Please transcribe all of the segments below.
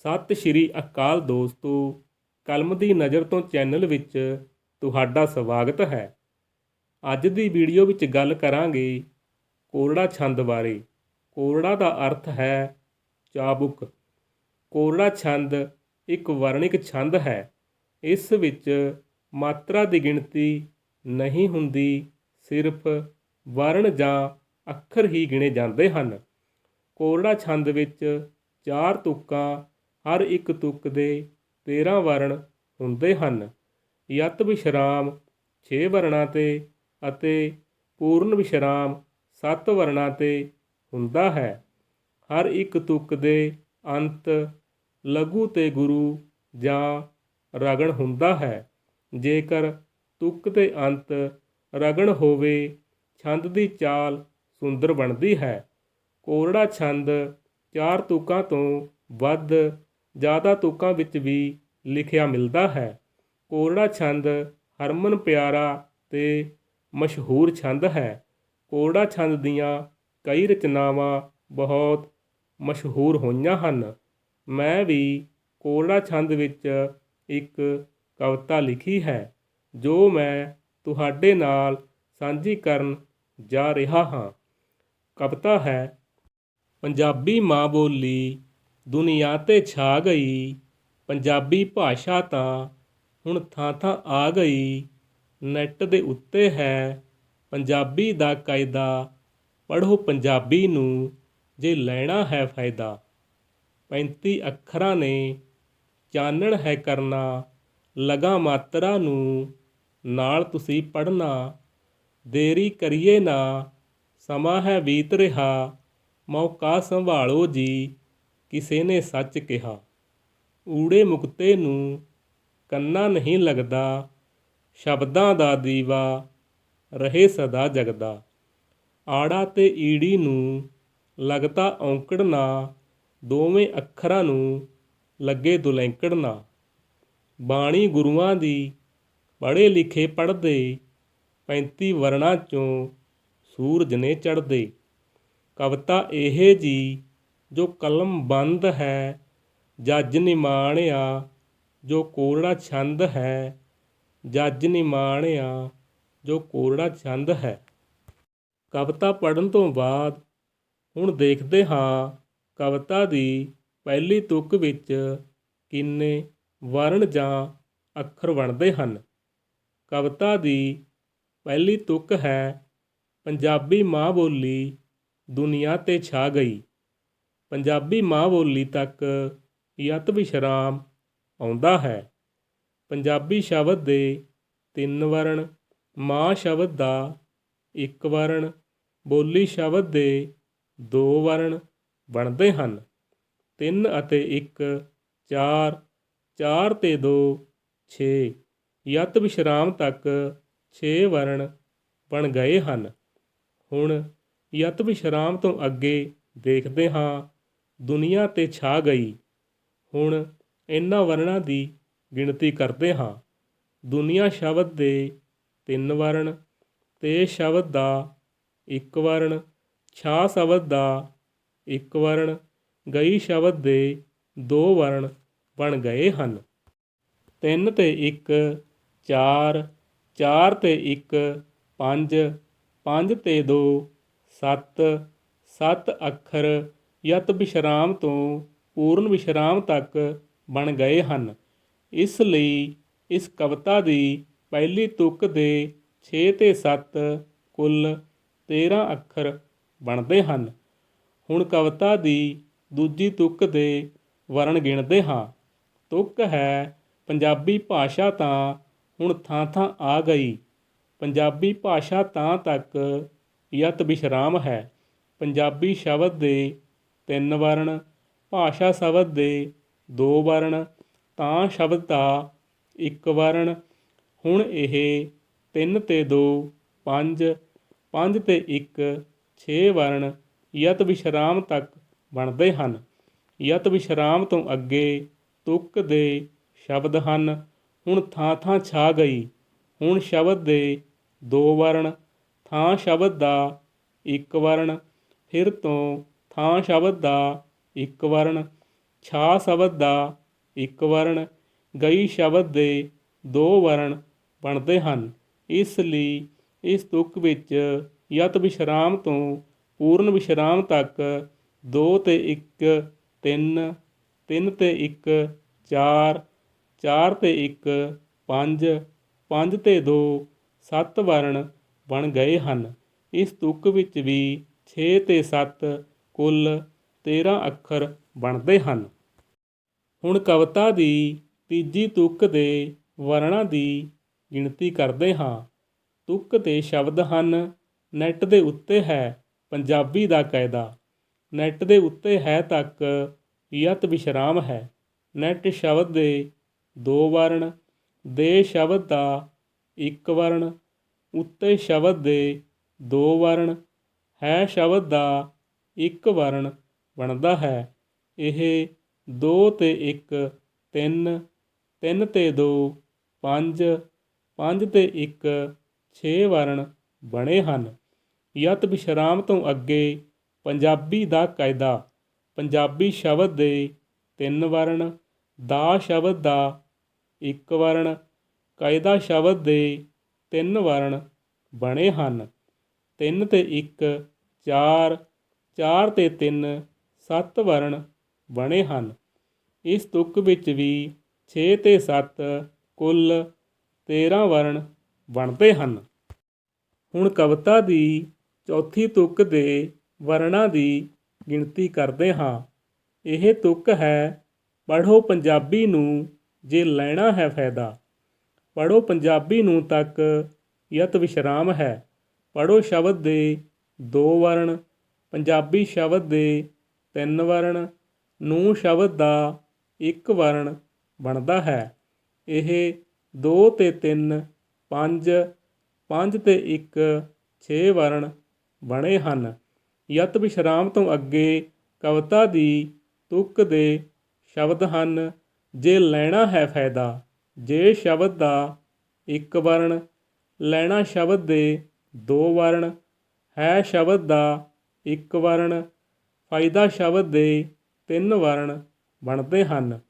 ਸਤਿ ਸ਼੍ਰੀ ਅਕਾਲ ਦੋਸਤੋ। ਕਲਮ ਦੀ ਨਜ਼ਰ ਤੋਂ ਚੈਨਲ ਵਿੱਚ ਤੁਹਾਡਾ ਸਵਾਗਤ ਹੈ। ਅੱਜ ਦੀ ਵੀਡੀਓ ਵਿੱਚ ਗੱਲ ਕਰਾਂਗੇ ਕੋਰੜਾ ਛੰਦ ਬਾਰੇ। ਕੋਰੜਾ ਦਾ ਅਰਥ ਹੈ ਚਾਬੁਕ। ਕੋਰੜਾ ਛੰਦ ਇੱਕ ਵਰਣਿਕ ਛੰਦ ਹੈ। ਇਸ ਵਿੱਚ ਮਾਤਰਾ ਦੀ ਗਿਣਤੀ ਨਹੀਂ ਹੁੰਦੀ, ਸਿਰਫ ਵਰਣ ਜਾਂ ਅੱਖਰ ਹੀ ਗਿਣੇ ਜਾਂਦੇ ਹਨ। ਕੋਰੜਾ ਛੰਦ ਵਿੱਚ ਚਾਰ ਤੁਕਾਂ ਹਰ ਇੱਕ ਤੁਕ ਦੇ 13 ਵਰਣ ਹੁੰਦੇ ਹਨ। ਯਤ ਵਿਸ਼ਰਾਮ 6 ਵਰਣਾਂ ਤੇ ਅਤੇ ਪੂਰਨ ਵਿਸ਼ਰਾਮ 7 ਵਰਣਾਂ ਤੇ ਹੁੰਦਾ ਹੈ। ਹਰ ਇੱਕ ਤੁਕ ਦੇ ਅੰਤ ਲਘੂ ਤੇ ਗੁਰੂ ਜਾਂ ਰਗਣ ਹੁੰਦਾ ਹੈ। ਜੇਕਰ ਤੁਕ ਦੇ ਅੰਤ ਰਗਣ ਹੋਵੇ, ਛੰਦ ਦੀ ਚਾਲ ਸੁੰਦਰ ਬਣਦੀ ਹੈ। ਕੋਰੜਾ ਛੰਦ ਚਾਰ ਤੁਕਾਂ ਤੋਂ ਵੱਧ ਜ਼ਿਆਦਾ ਤੁਕਾਂ ਵਿੱਚ ਵੀ ਲਿਖਿਆ ਮਿਲਦਾ ਹੈ। ਕੋਰੜਾ ਛੰਦ ਹਰਮਨ ਪਿਆਰਾ ਤੇ ਮਸ਼ਹੂਰ ਛੰਦ ਹੈ। ਕੋਰੜਾ ਛੰਦ ਦੀਆਂ ਕਈ ਰਚਨਾਵਾਂ ਬਹੁਤ ਮਸ਼ਹੂਰ ਹੋਈਆਂ ਹਨ। ਮੈਂ ਵੀ ਕੋਰੜਾ ਛੰਦ ਵਿੱਚ ਇੱਕ ਕਵਿਤਾ ਲਿਖੀ ਹੈ, ਜੋ ਮੈਂ ਤੁਹਾਡੇ ਨਾਲ ਸਾਂਝੀ ਕਰਨ ਜਾ ਰਿਹਾ ਹਾਂ। ਕਵਿਤਾ ਹੈ, ਪੰਜਾਬੀ ਮਾਂ ਬੋਲੀ ਦੁਨੀਆ ਤੇ ਛਾ ਗਈ, ਪੰਜਾਬੀ ਭਾਸ਼ਾ ਤਾਂ ਹੁਣ ਥਾਂ ਥਾਂ ਆ ਗਈ। ਨੈੱਟ ਦੇ ਉੱਤੇ ਹੈ ਪੰਜਾਬੀ ਦਾ ਕਾਇਦਾ, ਪੜ੍ਹੋ ਪੰਜਾਬੀ ਨੂੰ ਜੇ ਲੈਣਾ ਹੈ ਫਾਇਦਾ। 35 ਅੱਖਰਾਂ ਨੇ ਚਾਨਣ ਹੈ ਕਰਨਾ, ਲਗਾ ਮਾਤਰਾ ਨੂੰ ਨਾਲ ਤੁਸੀਂ ਪੜ੍ਹਨਾ। ਦੇਰੀ ਕਰੀਏ ਨਾ, ਸਮਾਂ ਹੈ ਬੀਤ ਰਿਹਾ, ਮੌਕਾ ਸੰਭਾਲੋ ਜੀ। ਕਿਸੇ ਨੇ ਸੱਚ ਕਿਹਾ। ਊੜੇ ਮੁਕਤੇ ਨੂੰ ਕੰਨਾ ਨਹੀਂ ਲੱਗਦਾ, ਸ਼ਬਦਾਂ ਦਾ ਦੀਵਾ ਰਹੇ ਸਦਾ ਜਗਦਾ। ਆੜਾ ਤੇ ਈੜੀ ਨੂੰ ਲਗਤਾ ਔਂਕੜ ਨਾ ਦੋਵੇਂ ਅੱਖਰਾਂ ਨੂੰ ਲੱਗੇ ਦੁਲੈਂਕੜਨਾ। ਬਾਣੀ ਗੁਰੂਆਂ ਦੀ ਪੜ੍ਹੇ ਲਿਖੇ ਪੜ੍ਹਦੇ 35 ਵਰਣਾਂ ਚੋਂ ਸੂਰਜ ਨੇ ਚੜ੍ਹਦੇ। ਕਵਿਤਾ ਇਹ ਜੀ ਜੋ ਕਲਮ ਬੰਦ ਹੈ, ਜੱਜ ਨਿਮਾਣਿਆ, ਜੋ ਕੋਰੜਾ ਛੰਦ ਹੈ, ਜੱਜ ਨਿਮਾਣਿਆ, ਜੋ ਕੋਰੜਾ ਛੰਦ ਹੈ। ਕਵਿਤਾ ਪੜਨ ਤੋਂ ਬਾਅਦ ਹੁਣ ਦੇਖਦੇ ਹਾਂ ਕਵਿਤਾ ਦੀ ਪਹਿਲੀ ਤੁਕ ਵਿੱਚ ਕਿੰਨੇ ਵਰਣ ਜਾਂ ਅੱਖਰ ਬਣਦੇ ਹਨ। ਕਵਿਤਾ ਦੀ ਪਹਿਲੀ ਤੁਕ ਹੈ, ਪੰਜਾਬੀ ਮਾਂ ਬੋਲੀ ਦੁਨੀਆ ਤੇ ਛਾ ਗਈ। ਪੰਜਾਬੀ ਮਾਂ ਬੋਲੀ ਤੱਕ ਯਤ ਵਿਸ਼ਰਾਮ ਆਉਂਦਾ ਹੈ। ਪੰਜਾਬੀ ਸ਼ਬਦ ਦੇ ਤਿੰਨ ਵਰਣ, ਮਾਂ ਸ਼ਬਦ ਦਾ ਇੱਕ ਵਰਣ, ਬੋਲੀ ਸ਼ਬਦ ਦੇ ਦੋ ਵਰਣ ਬਣਦੇ ਹਨ। ਤਿੰਨ ਅਤੇ ਇੱਕ, ਚਾਰ ਚਾਰ ਤੇ ਦੋ 6 ਯਤ ਵਿਸ਼ਰਾਮ ਤੱਕ 6 ਵਰਣ ਬਣ ਗਏ ਹਨ। ਹੁਣ ਯਤ ਵਿਸ਼ਰਾਮ ਤੋਂ ਅੱਗੇ ਦੇਖਦੇ ਹਾਂ ਦੁਨੀਆ ਤੇ ਛਾ ਗਈ। ਹੁਣ ਇਹਨਾਂ ਵਰਣਾਂ ਦੀ ਗਿਣਤੀ ਕਰਦੇ ਹਾਂ। ਦੁਨੀਆ ਸ਼ਬਦ ਦੇ ਤਿੰਨ ਵਰਣ, ਤੇ ਸ਼ਬਦ ਦਾ ਇੱਕ ਵਰਣ, ਛਾ ਸ਼ਬਦ ਦਾ ਇੱਕ ਵਰਣ, ਗਈ ਸ਼ਬਦ ਦੇ ਦੋ ਵਰਣ ਬਣ ਗਏ ਹਨ। ਤਿੰਨ ਤੇ ਇੱਕ, ਚਾਰ ਚਾਰ ਤੇ ਇੱਕ, ਪੰਜ ਪੰਜ ਤੇ ਦੋ, ਸੱਤ ਸੱਤ ਅੱਖਰ ਯਤ ਵਿਸ਼ਰਾਮ ਤੋਂ ਪੂਰਨ ਵਿਸ਼ਰਾਮ ਤੱਕ ਬਣ ਗਏ ਹਨ। ਇਸ ਲਈ ਇਸ ਕਵਿਤਾ ਦੀ ਪਹਿਲੀ ਤੁਕ ਦੇ 6 ਤੇ 7 ਕੁੱਲ 13 ਅੱਖਰ ਬਣਦੇ ਹਨ। ਹੁਣ ਕਵਿਤਾ ਦੀ ਦੂਜੀ ਤੁਕ ਦੇ ਵਰਣ ਗਿਣਦੇ ਹਾਂ। ਤੁਕ ਹੈ ਪੰਜਾਬੀ ਭਾਸ਼ਾ ਤਾਂ ਹੁਣ ਥਾਂ ਥਾਂ ਆ ਗਈ। ਪੰਜਾਬੀ ਭਾਸ਼ਾ ਤਾਂ ਤੱਕ ਯਤ ਵਿਸ਼ਰਾਮ ਹੈ। ਪੰਜਾਬੀ ਸ਼ਬਦ ਦੇ ਤਿੰਨ ਵਰਣ, ਭਾਸ਼ਾ ਸ਼ਬਦ ਦੇ ਦੋ ਵਰਣ, ਤਾਂ ਸ਼ਬਦ ਦਾ ਇੱਕ ਵਰਣ। ਹੁਣ ਇਹ ਤਿੰਨ ਤੇ ਦੋ, ਪੰਜ ਪੰਜ ਤੇ ਇੱਕ 6 ਵਰਣ ਯਤ ਵਿਸ਼ਰਾਮ ਤੱਕ ਬਣਦੇ ਹਨ। ਯਤ ਵਿਸ਼ਰਾਮ ਤੋਂ ਅੱਗੇ ਤੁਕ ਦੇ ਸ਼ਬਦ ਹਨ। ਹੁਣ ਥਾਂ ਥਾਂ ਛਾ ਗਈ। ਹੁਣ ਸ਼ਬਦ ਦੇ ਦੋ ਵਰਣ, ਥਾਂ ਸ਼ਬਦ ਦਾ ਇੱਕ ਵਰਣ, ਫਿਰ ਤੋਂ ਥਾਂ ਸ਼ਬਦ ਦਾ ਇੱਕ ਵਰਣ, ਛਾ ਸ਼ਬਦ ਦਾ ਇੱਕ ਵਰਣ, ਗਈ ਸ਼ਬਦ ਦੇ ਦੋ ਵਰਣ ਬਣਦੇ ਹਨ। ਇਸ ਲਈ ਇਸ ਤੁਕ ਵਿੱਚ ਯਤ ਵਿਸ਼ਰਾਮ ਤੋਂ ਪੂਰਨ ਵਿਸ਼ਰਾਮ ਤੱਕ ਦੋ ਤੇ ਇੱਕ, ਤਿੰਨ ਤਿੰਨ ਤੇ ਇੱਕ, ਚਾਰ ਚਾਰ ਤੇ ਇੱਕ, ਪੰਜ ਪੰਜ ਤੇ ਦੋ, ਸੱਤ ਵਰਣ ਬਣ ਗਏ ਹਨ। ਇਸ ਤੁਕ ਵਿੱਚ ਵੀ 6 ਤੇ 7 ਕੁੱਲ 13 ਅੱਖਰ ਬਣਦੇ ਹਨ। ਹੁਣ ਕਵਿਤਾ ਦੀ ਤੀਜੀ ਤੁਕ ਦੇ ਵਰਣਾਂ ਦੀ ਗਿਣਤੀ ਕਰਦੇ ਹਾਂ। ਤੁਕ ਦੇ ਸ਼ਬਦ ਹਨ, ਨੈਟ ਦੇ ਉੱਤੇ ਹੈ ਪੰਜਾਬੀ ਦਾ ਕਾਇਦਾ ਨੈਟ ਦੇ ਉੱਤੇ ਹੈ ਤੱਕ ਯਤ ਵਿਸ਼ਰਾਮ ਹੈ। ਨੈਟ ਸ਼ਬਦ ਦੇ ਦੋ ਵਰਣ, ਦੇ ਸ਼ਬਦ ਦਾ ਇੱਕ ਵਰਣ, ਉੱਤੇ ਸ਼ਬਦ ਦੇ ਦੋ ਵਰਣ, ਹੈ ਸ਼ਬਦ ਦਾ ਇੱਕ ਵਰਣ ਬਣਦਾ ਹੈ। ਇਹ 2 ਤੇ 1 3 3 ਤੇ 2 5 5 ਤੇ 1 6 ਵਰਣ ਬਣੇ ਹਨ। ਯਤ ਵਿਸ਼ਰਾਮ ਤੋਂ ਅੱਗੇ ਪੰਜਾਬੀ ਦਾ ਕਾਇਦਾ। ਪੰਜਾਬੀ ਸ਼ਬਦ ਦੇ ਤਿੰਨ ਵਰਣ, ਦਾ ਸ਼ਬਦ ਦਾ ਇੱਕ ਵਰਣ, ਕਾਇਦਾ ਸ਼ਬਦ ਦੇ ਤਿੰਨ ਵਰਣ ਬਣੇ ਹਨ। ਤਿੰਨ ਤੇ ਇੱਕ, ਚਾਰ ਚਾਰ ਤੇ ਤਿੰਨ ਸੱਤ ਵਰਣ ਬਣੇ ਹਨ। ਇਸ ਤੁਕ ਵਿੱਚ ਵੀ 6 ਤੇ 7 ਕੁੱਲ 13 ਵਰਣ ਬਣਦੇ ਹਨ। ਹੁਣ ਕਵਿਤਾ ਦੀ ਚੌਥੀ ਤੁਕ ਦੇ ਵਰਣਾਂ ਦੀ ਗਿਣਤੀ ਕਰਦੇ ਹਾਂ। ਇਹ ਤੁਕ ਹੈ, ਪੜ੍ਹੋ ਪੰਜਾਬੀ ਨੂੰ ਜੇ ਲੈਣਾ ਹੈ ਫਾਇਦਾ। ਪੜ੍ਹੋ ਪੰਜਾਬੀ ਨੂੰ ਤੱਕ ਯਤ ਵਿਸ਼ਰਾਮ ਹੈ। ਪੜ੍ਹੋ ਸ਼ਬਦ ਦੇ ਦੋ ਵਰਣ ਪੰਜਾਬੀ ਸ਼ਬਦ ਦੇ ਤਿੰਨ ਵਰਣ, ਨੂੰ ਸ਼ਬਦ ਦਾ ਇੱਕ ਵਰਣ ਬਣਦਾ ਹੈ। ਇਹ 2 ਤੇ 3 5 5 ਤੇ 1 6 ਵਰਣ ਬਣੇ ਹਨ। ਯਤ ਵਿਸ਼ਰਾਮ ਤੋਂ ਅੱਗੇ ਕਵਿਤਾ ਦੀ ਤੁਕ ਦੇ ਸ਼ਬਦ ਹਨ। ਜੇ ਲੈਣਾ ਹੈ ਫਾਇਦਾ, ਜੇ ਸ਼ਬਦ ਦਾ ਇੱਕ ਵਰਣ, ਲੈਣਾ ਸ਼ਬਦ ਦੇ ਦੋ ਵਰਣ, ਹੈ ਸ਼ਬਦ ਦਾ ਇੱਕ ਵਰਣ, ਫਾਇਦਾ ਸ਼ਬਦ ਦੇ ਤਿੰਨ ਵਰਣ ਬਣਦੇ ਹਨ।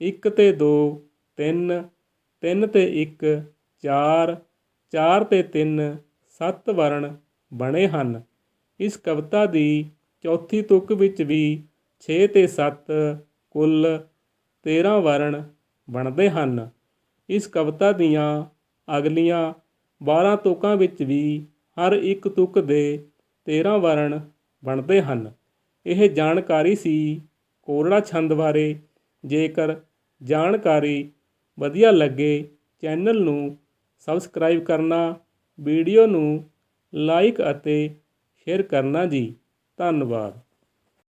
ਇੱਕ ਤੇ ਦੋ, ਤਿੰਨ ਤਿੰਨ ਤੇ ਇੱਕ, ਚਾਰ ਚਾਰ ਤੇ ਤਿੰਨ, ਸੱਤ ਵਰਣ ਬਣੇ ਹਨ। ਇਸ ਕਵਿਤਾ ਦੀ ਚੌਥੀ ਤੁਕ ਵਿੱਚ ਵੀ 6 ਤੇ 7 ਕੁੱਲ 13 ਵਰਣ ਬਣਦੇ ਹਨ। ਇਸ ਕਵਿਤਾ ਦੀਆਂ ਅਗਲੀਆਂ 12 ਤੁਕਾਂ ਵਿੱਚ ਵੀ ਹਰ ਇੱਕ ਤੁਕ ਦੇ 13 ਵਰਣ ਬਣਦੇ ਹਨ। ਇਹ ਜਾਣਕਾਰੀ ਸੀ ਕੋਰੜਾ ਛੰਦ ਬਾਰੇ। ਜੇਕਰ ਜਾਣਕਾਰੀ ਵਧੀਆ ਲੱਗੇ, ਚੈਨਲ ਨੂੰ ਸਬਸਕ੍ਰਾਈਬ ਕਰਨਾ, ਵੀਡੀਓ ਨੂੰ ਲਾਈਕ ਅਤੇ ਸ਼ੇਅਰ ਕਰਨਾ ਜੀ। ਧੰਨਵਾਦ।